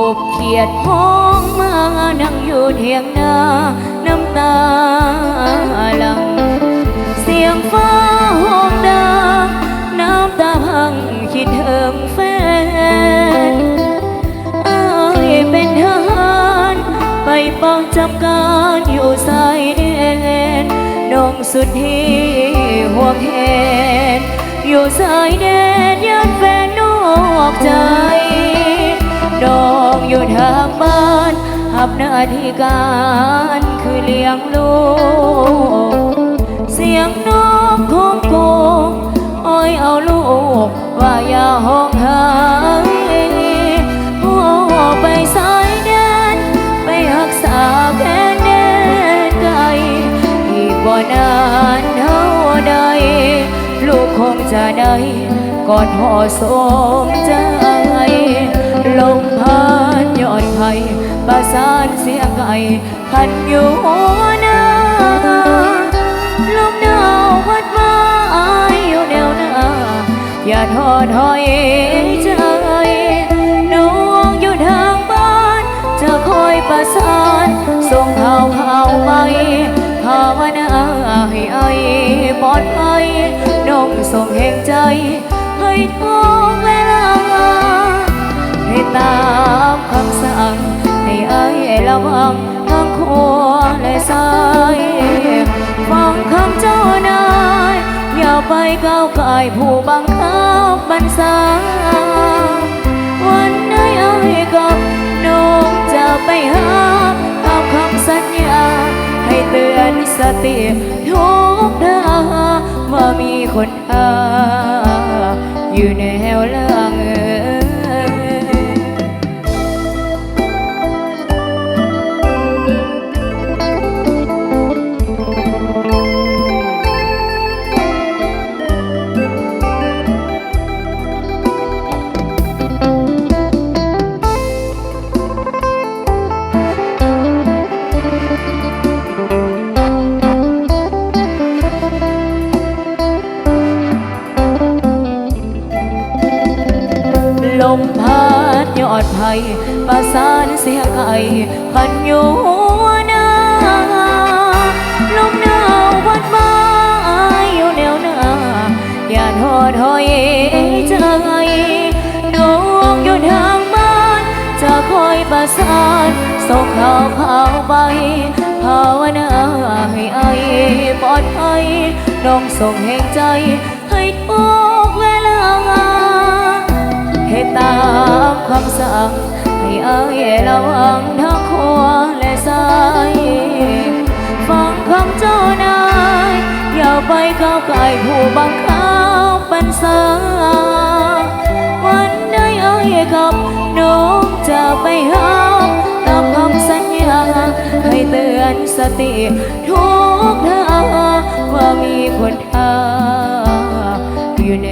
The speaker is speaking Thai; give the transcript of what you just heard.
ยดห้องมานั่งอยู่เทียงนาน้ำตาหลัง เสียงฟ้าห้องดังน้ำตาพังคิดถึงแฟนเอ้ยเป็นทหารไปปองจำการอยู่สายแดนน้องสุดที่ห่วงแหนอยู่สายแดนยันแฟนนอกใจานหับหน้าที่การคือเลี้ยงลูก เสียงนกของโกงอ้อยเอาลูก ว่าอย่าห้องหายพ่อไปสายแดน ไปรักษาแค่แดนไกลอีกบ่นานเท่าใด ลูกคงจะได้กอดห่อสมใจ พันอยู่หัวหน้าลมหนาวพัดมาอายอยู่แนวหน้า อย่าทอดถอยใจน้องอยู่ทางบ้านจะคอยประสานส่งข่าวข่าวไปภาวนาให้ไอปลอดภัยน้องส่งแห่งใจให้ทุกเวลาายฟังคำเจ้านาย อย่าไปก้าวไก่ายผู้บังคับบัญชาวันไหนไอ้กับน้องจะไปหาตาคำสัญญา ให้เตือนสติทุกดาว่ามีคนหาอยู่แน ลมพัดยอดไผ่ประสานเสียไก่พันอยู่หัวนาลมหนาวพัดมาอยู่แนวหน้าอย่าทอดถอยใจน้องอยู่ทางบ้าน จะคอยประสานส่งข่าวข่าวไปภาวนาให้ไอปลอดภัยน้องส่งแห่งใจำสั่งให้เอ่ยระวังทั้งขวาและซ้ายฟังคำเจ้านายอย่าไปก้าวไก่ายผู้บังคับบัญชาวันใดเอ่ยกับน้องจะไปหาตามคำสัญญาให้เตือนสติทุกท่าว่ามีคนหาอยู่แน